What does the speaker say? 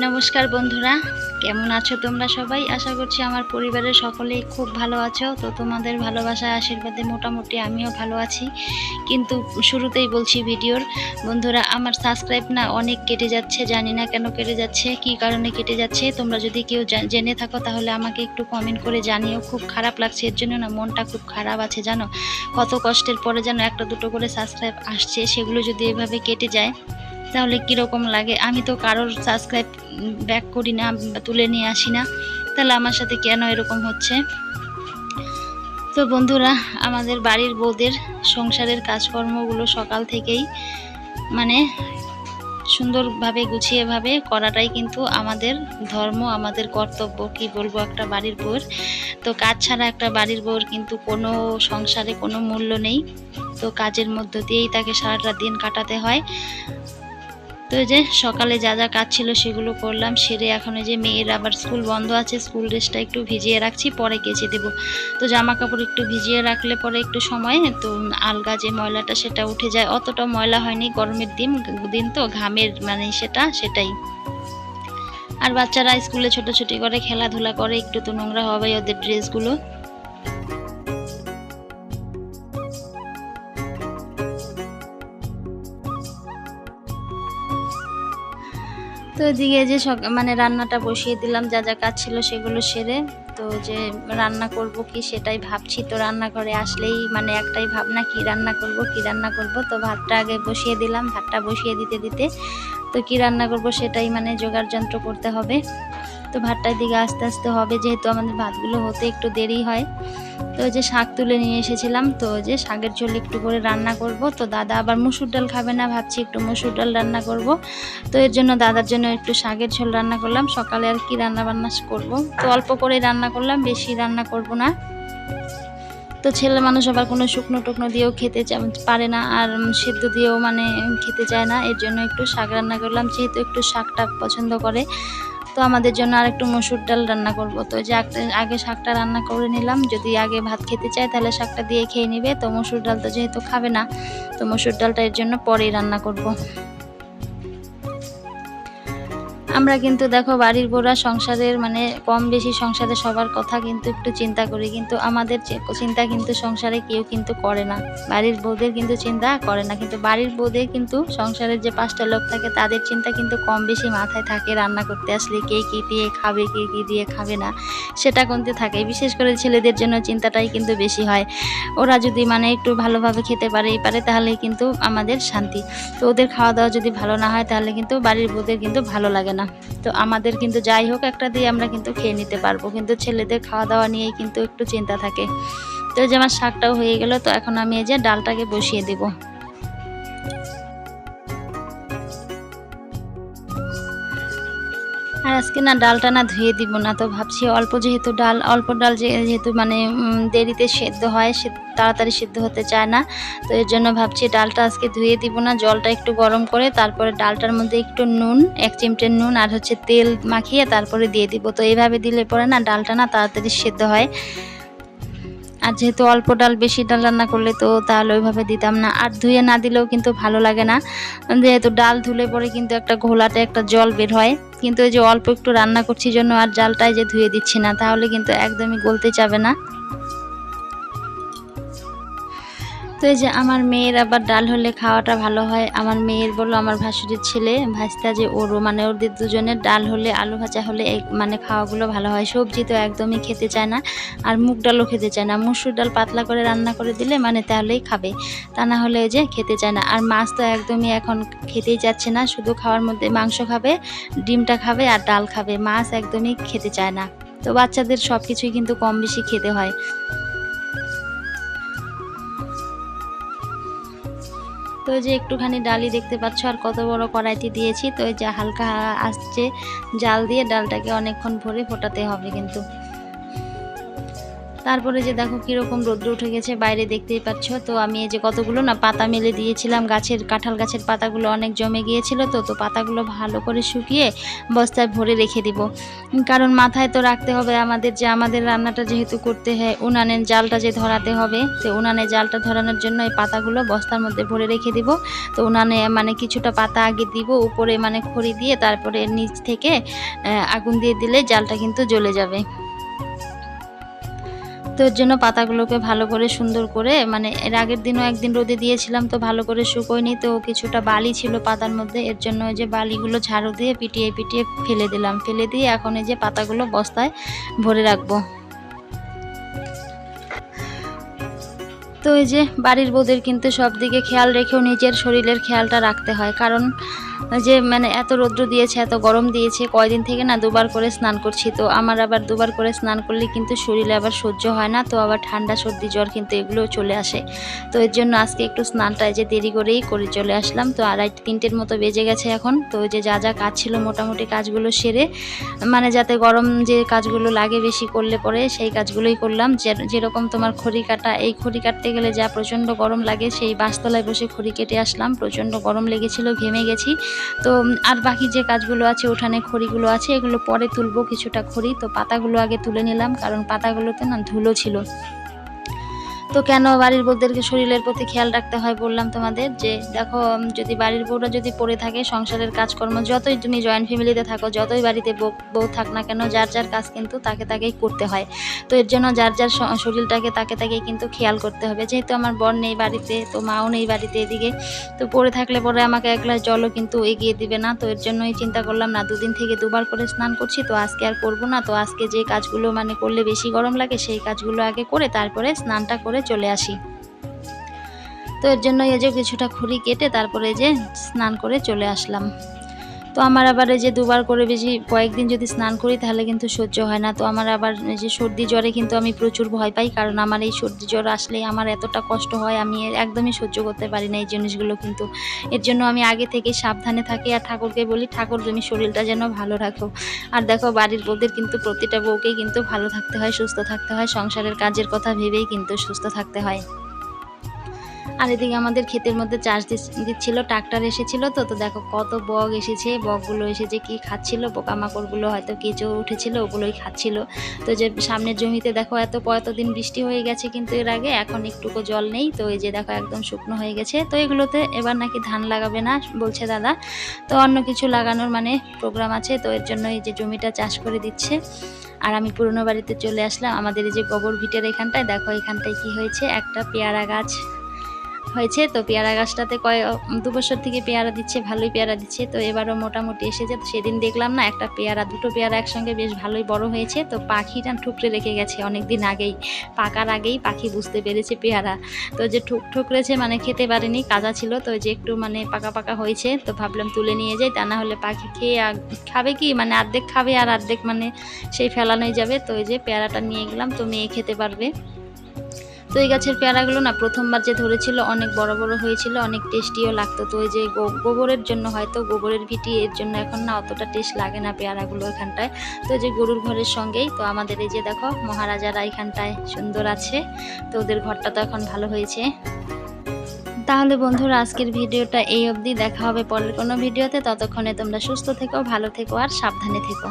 নমস্কার বন্ধুরা, কেমন আছো তোমরা সবাই? আশা করছি আমার পরিবারের সকলেই খুব ভালো আছো। তো তোমাদের ভালোবাসায় আশীর্বাদে মোটামুটি আমিও ভালো আছি। কিন্তু শুরুতেই বলছি ভিডিওর, বন্ধুরা, আমার সাবস্ক্রাইব না অনেক কেটে যাচ্ছে, জানি না কেন কেটে যাচ্ছে, কি কারণে কেটে যাচ্ছে? তোমরা যদি কেউ জেনে থাকো, তাহলে আমাকে একটু কমেন্ট করে জানিও। খুব খারাপ লাগছে, এর জন্য না মনটা খুব খারাপ আছে, জানো? কত কষ্টের পরে যেন একটা দুটো করে সাবস্ক্রাইব আসছে, সেগুলো যদি এভাবে কেটে যায়। তাহলে কীরকম লাগে? আমি তো কারোর সাবস্ক্রাইব ব্যাক করি না তুলে নিয়ে আসি না। তাহলে আমার সাথে কেন এরকম হচ্ছে? তো বন্ধুরা, আমাদের বাড়ির বউদের সংসারের কাজকর্মগুলো সকাল থেকেই মানে সুন্দরভাবে গুছিয়েভাবে করাটাই কিন্তু আমাদের ধর্ম, আমাদের কর্তব্য, কি বলব, একটা বাড়ির বউয়ের তো কাজ ছাড়া একটা বাড়ির বউর কিন্তু কোনো সংসারে কোনো মূল্য নেই। তো কাজের মধ্য দিয়েই তাকে সারাটা দিন কাটাতে হয়। তো যে সকালে যা যা কাজ ছিল সেগুলো করলাম, সেরে এখন এই যে মেয়ের আবার স্কুল বন্ধ আছে, স্কুল ড্রেসটা একটু ভিজিয়ে রাখছি, পরে কেচে দেবো। তো জামা কাপড় একটু ভিজিয়ে রাখলে পরে একটু সময়, তো আলগা যে ময়লাটা সেটা উঠে যায়। অতটা ময়লা হয়নি, গরমের দিন দিন তো, ঘামের মানে সেটা, সেটাই। আর বাচ্চারা স্কুলে ছোটাছুটি করে, খেলাধুলা করে, একটু তো নোংরা হবে ওদের ড্রেসগুলো তো এদিকে যে মানে রান্নাটা বসিয়ে দিলাম, যা যা কাজ ছিল সেগুলো সেরে, তো যে রান্না করব কি সেটাই ভাবছি। তো রান্নাঘরে আসলেই মানে একটাই ভাবনা, কি রান্না করব, কি রান্না করব। তো ভাতটা আগে বসিয়ে দিলাম, ভাতটা বসিয়ে দিতে দিতে, তো কি রান্না করব সেটাই মানে জোগাড় যন্ত্র করতে হবে। তো ভাতটার দিকে আস্তে আস্তে হবে, যেহেতু আমাদের ভাতগুলো হতে একটু দেরি হয়। তো যে শাক তুলে নিয়ে এসেছিলাম, তো যে শাকের ঝোল একটু করে রান্না করব। তো দাদা আবার মুসুর ডাল খাবে না, ভাবছি একটু মুসুর ডাল রান্না করব। তো এর জন্য দাদার জন্য একটু শাকের ঝোল রান্না করলাম, সকালে আর কি রান্না বান্না করব। তো অল্প করে রান্না করলাম, বেশি রান্না করব না। তো ছেলে মানুষ আবার কোনো শুকনো টুকনো দিয়েও খেতে পারে না, আর সেদ্ধ দিয়েও মানে খেতে চায় না। এর জন্য একটু শাক রান্না করলাম, যেহেতু একটু শাকটা পছন্দ করে। তো আমাদের জন্য আর একটু মসুর ডাল রান্না করব। তো যে আগে শাকটা রান্না করে নিলাম। যদি আগে ভাত খেতে চায় তাহলে শাকটা দিয়ে খেয়ে নিবে। তো মসুর ডাল তো যেহেতু খাবে না, তো মসুর ডালটা এর জন্য পরেই রান্না করব। আমরা কিন্তু দেখো বাড়ির বোরা সংসারের মানে কম বেশি সংসারে সবার কথা কিন্তু একটু চিন্তা করি, কিন্তু আমাদের চিন্তা কিন্তু সংসারে কেউ কিন্তু করে না। বাড়ির বউদের কিন্তু চিন্তা করে না, কিন্তু বাড়ির বউদের কিন্তু সংসারের যে পাঁচটা লোক থাকে তাদের চিন্তা কিন্তু কম বেশি মাথায় থাকে রান্না করতে আসলে কে কী দিয়ে খাবে, কে কী দিয়ে খাবে না, সেটা কিন্তু থাকে। বিশেষ করে ছেলেদের জন্য চিন্তাটাই কিন্তু বেশি হয়। ওরা যদি মানে একটু ভালোভাবে খেতে পারে, এই পারে তাহলেই কিন্তু আমাদের শান্তি। তো ওদের খাওয়া দাওয়া যদি ভালো না হয়, তাহলে কিন্তু বাড়ির বউদের কিন্তু ভালো লাগে না। তো আমাদের কিন্তু যাই হোক, একটা দিয়ে আমরা কিন্তু খেয়ে নিতে পারব। কিন্তু ছেলেদের খাওয়া দাওয়া নিয়েই কিন্তু একটু চিন্তা থাকে। তো যে আমার শাকটাও হয়ে গেল, তো এখন আমি এই যে ডালটাকে বসিয়ে দেবো। আর আজকে না ডালটা না ধুয়ে দিব না, তো ভাবছি অল্প যেহেতু ডাল, অল্প ডাল যেহেতু মানে দেরিতে সেদ্ধ হয়, সে তাড়াতাড়ি সেদ্ধ হতে চায় না, তো এর জন্য ভাবছি ডালটা আজকে ধুয়ে দিব না, জলটা একটু গরম করে, তারপরে ডালটার মধ্যে একটু নুন, এক চিমটে নুন আর হচ্ছে তেল মাখিয়ে তারপরে দিয়ে দিব, তো এইভাবে দিলে পরে না ডালটা না তাড়াতাড়ি সেদ্ধ হয়। আর যেহেতু অল্প ডাল, বেশি ডাল রান্না করলে তো তাহলে ওইভাবে দিতাম না। আর ধুয়ে না দিলেও কিন্তু ভালো লাগে না। যেহেতু ডাল ধুলে পরে কিন্তু একটা ঘোলাতে একটা জল বের হয়। কিন্তু এই যে অল্প একটু রান্না করছি জন্য আর জালটাই যে ধুয়ে দিচ্ছি না, তাহলে কিন্তু একদমই গলতে যাবে না। তো এই যে আমার মেয়ের আবার ডাল হলে খাওয়াটা ভালো হয়। আমার মেয়ের বলল, আমার ভাসুরের ছেলে ভাসতা যে ওরও মানে ওদের দুজনের ডাল হলে, আলু ভাজা হলে মানে খাওয়াগুলো ভালো হয়। সবজি তো একদমই খেতে চায় না, আর মুগ ডালও খেতে চায় না। মুসুর ডাল পাতলা করে রান্না করে দিলে মানে তাহলেই খাবে, তা না হলে যে খেতে চায় না। আর মাছ তো একদমই এখন খেতেই যাচ্ছে না, শুধু খাওয়ার মধ্যে মাংস খাবে, ডিমটা খাবে আর ডাল খাবে। মাছ একদমই খেতে চায় না। তো বাচ্চাদের সব কিছুই কিন্তু কম বেশি খেতে হয়। তো যে একটুখানি ডালি দেখতে পাচ্ছ আর কত বড় কড়াইতে দিয়েছি, তো এই যে হালকা আসছে জাল দিয়ে ডালটাকে অনেকক্ষণ ভরে ফোটাতে হবে কিন্তু। তারপরে যে দেখো কীরকম রোদ্র উঠে গেছে, বাইরে দেখতেই পাচ্ছ। তো আমি এই যে কতগুলো না পাতা মেলে দিয়েছিলাম, গাছের, কাঁঠাল গাছের পাতাগুলো অনেক জমে গিয়েছিল তো তো পাতাগুলো ভালো করে শুকিয়ে বস্তায় ভরে রেখে দিব। কারণ মাথায় তো রাখতে হবে আমাদের যে আমাদের রান্নাটা যেহেতু করতে হয়, উনানের জালটা যে ধরাতে হবে, তো উনানে জালটা ধরানোর জন্য এই পাতাগুলো বস্তার মধ্যে ভরে রেখে দিব। তো উনানে মানে কিছুটা পাতা আগে দিব, উপরে মানে খড়ি দিয়ে তারপরে নিচ থেকে আগুন দিয়ে দিলে জালটা কিন্তু জ্বলে যাবে। তো এর জন্য পাতাগুলোকে ভালো করে সুন্দর করে মানে এর আগের দিনও একদিন রোদে দিয়েছিলাম তো ভালো করে শুকোয়নি, তো কিছুটা বালি ছিল পাতার মধ্যে, এর জন্য ওই যে বালিগুলো ঝাড়ু দিয়ে পিটিয়ে পিটিয়ে ফেলে দিলাম। ফেলে দিয়ে এখন এই যে পাতাগুলো বস্তায় ভরে রাখব। তো এই যে বাড়ির বউদের কিন্তু সব দিকে খেয়াল রেখেও নিজের শরীরের খেয়ালটা রাখতে হয়, কারণ যে মানে এত রৌদ্র দিয়েছে, এত গরম দিয়েছে, কয়দিন থেকে না দুবার করে স্নান করছি। তো আমার আবার দুবার করে স্নান করলে কিন্তু শরীরে আবার সহ্য হয় না, তো আবার ঠান্ডা, সর্দি, জ্বর কিন্তু এগুলোও চলে আসে। তো এর জন্য আজকে একটু স্নানটা যে দেরি করেই করে চলে আসলাম। তো আড়াই তিনটের মতো বেজে গেছে এখন। তো যে যা যা কাজ ছিল মোটামুটি কাজগুলো সেরে মানে যাতে গরম যে কাজগুলো লাগে বেশি করলে পরে সেই কাজগুলোই করলাম। যে- যেরকম তোমার খড়ি কাটা, এই খড়ি কাটতে গেলে যা প্রচণ্ড গরম লাগে, সেই বাসতলায় বসে খড়ি কেটে আসলাম। প্রচণ্ড গরম লেগেছিল, ঘেমে গেছি। তো আর বাকি যে কাজগুলো আছে, উঠানে খড়িগুলো আছে, এগুলো পরে তুলবো কিছুটা খড়ি। তো পাতাগুলো আগে তুলে নিলাম, কারণ পাতাগুলোতে না ধুলো ছিল। তো কেন বাড়ির বউদেরকে শরীরের প্রতি খেয়াল রাখতে হয় বললাম তোমাদের? যে দেখো যদি বাড়ির বউরা যদি পড়ে থাকে, সংসারের কাজকর্ম, যতই তুমি জয়েন্ট ফ্যামিলিতে থাকো, যতই বাড়িতে বউ থাক না কেন, যার যার কাজ কিন্তু তাকে তাকেই করতে হয়। তো এর জন্য যার যার শরীরটাকে তাকে তাকেই কিন্তু খেয়াল করতে হবে। যেহেতু আমার বর নেই বাড়িতে, তো মাও নেই বাড়িতে এদিকে, তো পড়ে থাকলে পরে আমাকে এক গ্লাস জলও কিন্তু এগিয়ে দিবে না। তো এর জন্যই চিন্তা করলাম, না, দুদিন থেকে দুবার করে স্নান করছি, তো আজকে আর করব না। তো আজকে যে কাজগুলো মানে করলে বেশি গরম লাগে, সেই কাজগুলো আগে করে তারপরে স্নানটা করে চলে আসি। তো এর জন্য এই যে কিছুটা খুঁড়ি কেটে তারপরে যে স্নান করে চলে আসলাম। তো আমার আবার যে দুবার করে বেশি কয়েকদিন যদি স্নান করি, তাহলে কিন্তু সহ্য হয় না। তো আমার আবার যে সর্দি জ্বরে কিন্তু আমি প্রচুর ভয় পাই, কারণ আমার এই সর্দি জ্বর আসলে আমার এতটা কষ্ট হয়, আমি একদমই সহ্য করতে পারি না এই জিনিসগুলো কিন্তু। এর জন্য আমি আগে থেকে সাবধানে থাকি আর ঠাকুরকে বলি, ঠাকুর, তুমি শরীরটা যেন ভালো রাখো। আর দেখো, বাড়ির বউদের কিন্তু প্রতিটা বউকেই কিন্তু ভালো থাকতে হয়, সুস্থ থাকতে হয়, সংসারের কাজের কথা ভেবেই কিন্তু সুস্থ থাকতে হয়। আর এদিকে আমাদের ক্ষেতের মধ্যে চাষ দিচ্ছিল, ট্রাক্টর এসেছিল তো তো দেখো কত বক এসেছে, বকগুলো এসেছে, কি খাচ্ছিল, পোকামাকড়গুলো হয়তো কেঁচো উঠেছিল, ওগুলোই খাচ্ছিল। তো যে সামনের জমিতে দেখো এত কতদিন বৃষ্টি হয়ে গেছে কিন্তু এর আগে, এখন একটুকু জল নেই, তো এই যে দেখো একদম শুকনো হয়ে গেছে। তো এগুলোতে এবার নাকি ধান লাগাবে না, বলছে দাদা। তো অন্য কিছু লাগানোর মানে প্রোগ্রাম আছে, তো এর জন্য এই যে জমিটা চাষ করে দিচ্ছে। আর আমি পুরনো বাড়িতে চলে আসলাম, আমাদের এই যে গোবর ভিটের এখানটায়, দেখো এখানটায় কি হয়েছে, একটা পেয়ারা গাছ হয়েছে। তো পেয়ারা গাছটাতে কয় দু বছর থেকে পেয়ারা দিচ্ছে, ভালোই পেয়ারা দিচ্ছে। তো এবারও মোটামুটি এসেছে তো সেদিন দেখলাম না, একটা পেয়ারা, দুটো পেয়ারা একসঙ্গে বেশ ভালোই বড় হয়েছে। তো পাখিটা ঠুকরে রেখে গেছে অনেক দিন আগেই। পাকার আগেই পাখি বুঝতে পেরেছে পেয়ারা। তো যে ঠুক, ঠুকরেছে মানে খেতে পারেনি, কাজা ছিল। তো যে একটু মানে পাকা পাকা হয়েছে, তো ভাবলাম তুলে নিয়ে যাই। তা না হলে পাখি খেয়ে খাবে কি? মানে অর্ধেক খাবে আর অর্ধেক মানে সেই ফেলানোই যাবে। তো ওই যে পেয়ারাটা নিয়ে গেলাম, তো মেয়ে খেতে পারবে। তো এই গাছের পেয়ারাগুলো না প্রথমবার যে ধরেছিল, অনেক বড় বড় হয়েছিল, অনেক টেস্টিও লাগতো। তো ওই যে গোবরের জন্য হয়তো, গোবরের ভিটি, এর জন্য এখন না অতটা টেস্ট লাগে না পেয়ারাগুলো এখানটায়। তো যে গরুর ঘরের সঙ্গেই, তো আমাদের এই যে দেখো, মহারাজারা এখানটায় সুন্দর আছে। তো ওদের ঘরটা তো এখন ভালো হয়েছে। তাহলে বন্ধুরা, আজকের ভিডিওটা এই অবধি। দেখা হবে পরের কোনো ভিডিওতে। ততক্ষণে তোমরা সুস্থ থেকো, ভালো থেকো, আর সাবধানে থেকো।